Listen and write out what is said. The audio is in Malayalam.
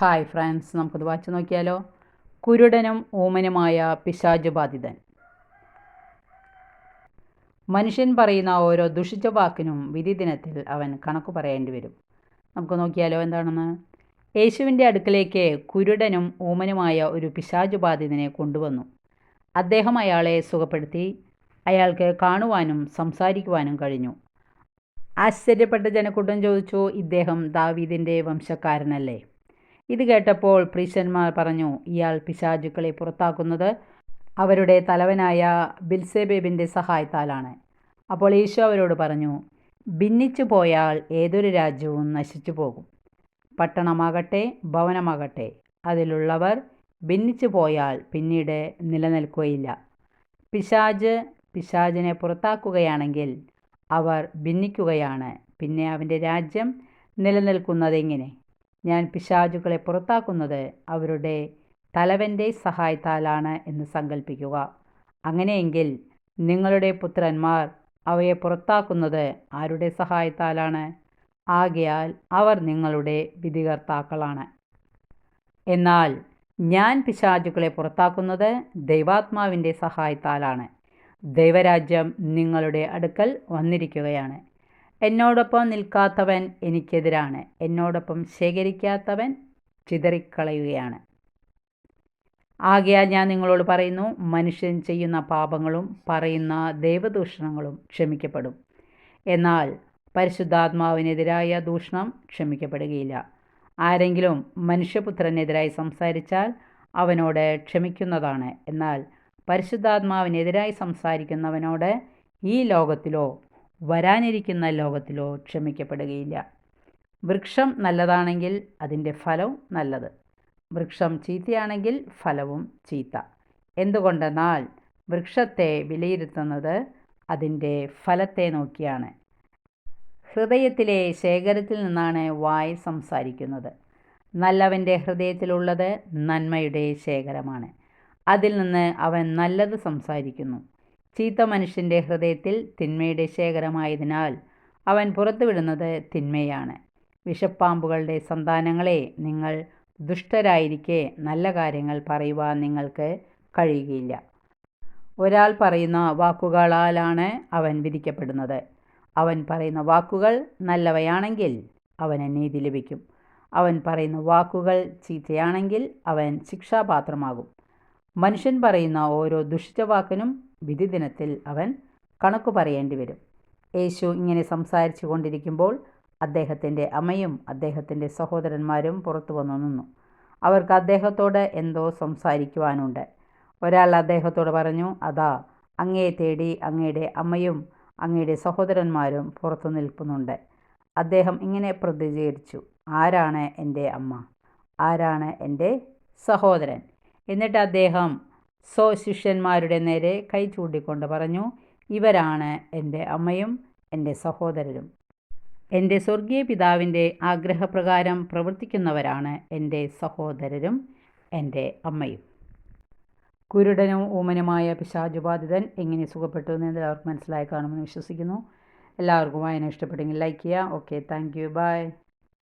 ഹായ് ഫ്രണ്ട്സ് നമുക്കത് വായിച്ചു നോക്കിയാലോ? കുരുടനും ഊമനുമായ പിശാജ് ബാധിതൻ. മനുഷ്യൻ പറയുന്ന ഓരോ ദുഷിച്ച വാക്കിനും വിധി ദിനത്തിൽ അവൻ കണക്ക് പറയേണ്ടി വരും. നമുക്ക് നോക്കിയാലോ എന്താണെന്ന്? യേശുവിന്റെ അടുക്കലേക്ക് കുരുടനും ഊമനുമായ ഒരു പിശാജ് ബാധിതനെ കൊണ്ടുവന്നു. അദ്ദേഹം അയാളെ സുഖപ്പെടുത്തി അയാൾക്ക് കാണുവാനും സംസാരിക്കുവാനും കഴിഞ്ഞു. ആശ്ചര്യപ്പെട്ട ജനക്കൂട്ടം ചോദിച്ചു ഇദ്ദേഹം ദാവീദിന്റെ വംശക്കാരനല്ലേ? ഇത് കേട്ടപ്പോൾ പ്രീശന്മാർ പറഞ്ഞു ഇയാൾ പിശാചുക്കളെ പുറത്താക്കുന്നത് അവരുടെ തലവനായ ബിൽസേബേബിന്റെ സഹായത്താലാണ്. അപ്പോൾ ഈശോ അവരോട് പറഞ്ഞു ഭിന്നിച്ചു പോയാൽ ഏതൊരു രാജ്യവും നശിച്ചു പോകും. പട്ടണമാകട്ടെ ഭവനമാകട്ടെ അതിലുള്ളവർ ഭിന്നിച്ചു പോയാൽ പിന്നീട് നിലനിൽക്കുകയില്ല. പിശാജ് പിശാജിനെ പുറത്താക്കുകയാണെങ്കിൽ അവർ ഭിന്നിക്കുകയാണ്. പിന്നെ അവന്റെ രാജ്യം നിലനിൽക്കുന്നതെങ്ങനെ ഞാൻ പിശാചുകളെ പുറത്താക്കുന്നത് അവരുടെ തലവന്റെ സഹായത്താലാണ് എന്ന് സങ്കല്പിക്കുക അങ്ങനെയെങ്കിൽ നിങ്ങളുടെ പുത്രന്മാർ അവയെ പുറത്താക്കുന്നത് ആരുടെ സഹായത്താലാണ്? ആകയാൽ അവർ നിങ്ങളുടെ വിധികർത്താക്കളാണ്. എന്നാൽ ഞാൻ പിശാചുക്കളെ പുറത്താക്കുന്നത് ദൈവാത്മാവിന്റെ സഹായത്താലാണ്. ദൈവരാജ്യം നിങ്ങളുടെ അടുക്കൽ വന്നിരിക്കുകയാണ്. എന്നോടൊപ്പം നിൽക്കാത്തവൻ എനിക്കെതിരാണ്. എന്നോടൊപ്പം ശേഖരിക്കാത്തവൻ ചിതറിക്കളയുകയാണ്. ആകയാൽ ഞാൻ നിങ്ങളോട് പറയുന്നു മനുഷ്യൻ ചെയ്യുന്ന പാപങ്ങളും പറയുന്ന ദൈവദൂഷണങ്ങളും ക്ഷമിക്കപ്പെടും. എന്നാൽ പരിശുദ്ധാത്മാവിനെതിരായ ദൂഷണം ക്ഷമിക്കപ്പെടുകയില്ല. ആരെങ്കിലും മനുഷ്യപുത്രനെതിരായി സംസാരിച്ചാൽ അവനോട് ക്ഷമിക്കുന്നതാണ്. എന്നാൽ പരിശുദ്ധാത്മാവിനെതിരായി സംസാരിക്കുന്നവനോട് ഈ ലോകത്തിലോ വരാനിരിക്കുന്ന ലോകത്തിലോ ക്ഷമിക്കപ്പെടുകയില്ല. വൃക്ഷം നല്ലതാണെങ്കിൽ അതിന്റെ ഫലവും നല്ലത്. വൃക്ഷം ചീത്തയാണെങ്കിൽ ഫലവും ചീത്ത. എന്തുകൊണ്ടെന്നാൽ വൃക്ഷത്തെ വിലയിരുത്തുന്നത് അതിന്റെ ഫലത്തെ നോക്കിയാണ്. ഹൃദയത്തിലെ ശേഖരത്തിൽ നിന്നാണ് വായ് സംസാരിക്കുന്നത്. നല്ലവന്റെ ഹൃദയത്തിലുള്ളത് നന്മയുടെ ശേഖരമാണ്. അതിൽ നിന്ന് അവൻ നല്ലത് സംസാരിക്കുന്നു. ചീത്ത മനുഷ്യന്റെ ഹൃദയത്തിൽ തിന്മയുടെ ശേഖരമായതിനാൽ അവൻ പുറത്തുവിടുന്നത് തിന്മയാണ്. വിഷപ്പാമ്പുകളുടെ സന്താനങ്ങളെ നിങ്ങൾ ദുഷ്ടരായിരിക്കെ നല്ല കാര്യങ്ങൾ പറയുവാൻ നിങ്ങൾക്ക് കഴിയുകയില്ല. ഒരാൾ പറയുന്ന വാക്കുകളാലാണ് അവൻ വിധിക്കപ്പെടുന്നത്. അവൻ പറയുന്ന വാക്കുകൾ നല്ലവയാണെങ്കിൽ അവന് നീതി ലഭിക്കും. അവൻ പറയുന്ന വാക്കുകൾ ചീത്തയാണെങ്കിൽ അവൻ ശിക്ഷാപാത്രമാകും. മനുഷ്യൻ പറയുന്ന ഓരോ ദുഷിച്ച വാക്കിനും വിധി ദിനത്തിൽ അവൻ കണക്കു പറയേണ്ടി വരും യേശു ഇങ്ങനെ സംസാരിച്ചു കൊണ്ടിരിക്കുമ്പോൾ അദ്ദേഹത്തിന്റെ അമ്മയും അദ്ദേഹത്തിന്റെ സഹോദരന്മാരും പുറത്തു വന്നു നിന്നു. അവർക്ക് അദ്ദേഹത്തോട് എന്തോ സംസാരിക്കുവാനുണ്ട്. ഒരാൾ അദ്ദേഹത്തോട് പറഞ്ഞു അതാ അങ്ങയെ തേടി അങ്ങയുടെ അമ്മയും അങ്ങയുടെ സഹോദരന്മാരും പുറത്തു നിൽക്കുന്നുണ്ട്. അദ്ദേഹം ഇങ്ങനെ പ്രതികരിച്ചു ആരാണ് എന്റെ അമ്മ? ആരാണ് എന്റെ സഹോദരൻ? എന്നിട്ട് അദ്ദേഹം സോ ശിഷ്യന്മാരുടെ നേരെ കൈ ചൂണ്ടിക്കൊണ്ട് പറഞ്ഞു ഇവരാണ് എന്റെ അമ്മയും എന്റെ സഹോദരരും. എന്റെ സ്വർഗീയ പിതാവിന്റെ ആഗ്രഹപ്രകാരം പ്രവർത്തിക്കുന്നവരാണ് എന്റെ സഹോദരരും എന്റെ അമ്മയും. കുരുടനും ഊമനുമായ പിശാചുബാധിതൻ എങ്ങനെ സുഖപ്പെട്ടു എന്ന് എല്ലാവർക്കും മനസ്സിലായി കാണുമെന്ന് വിശ്വസിക്കുന്നു. എല്ലാവർക്കും വായന ഇഷ്ടപ്പെട്ടെങ്കിൽ ലൈക്ക് ചെയ്യുക. Okay thank you. ബൈ.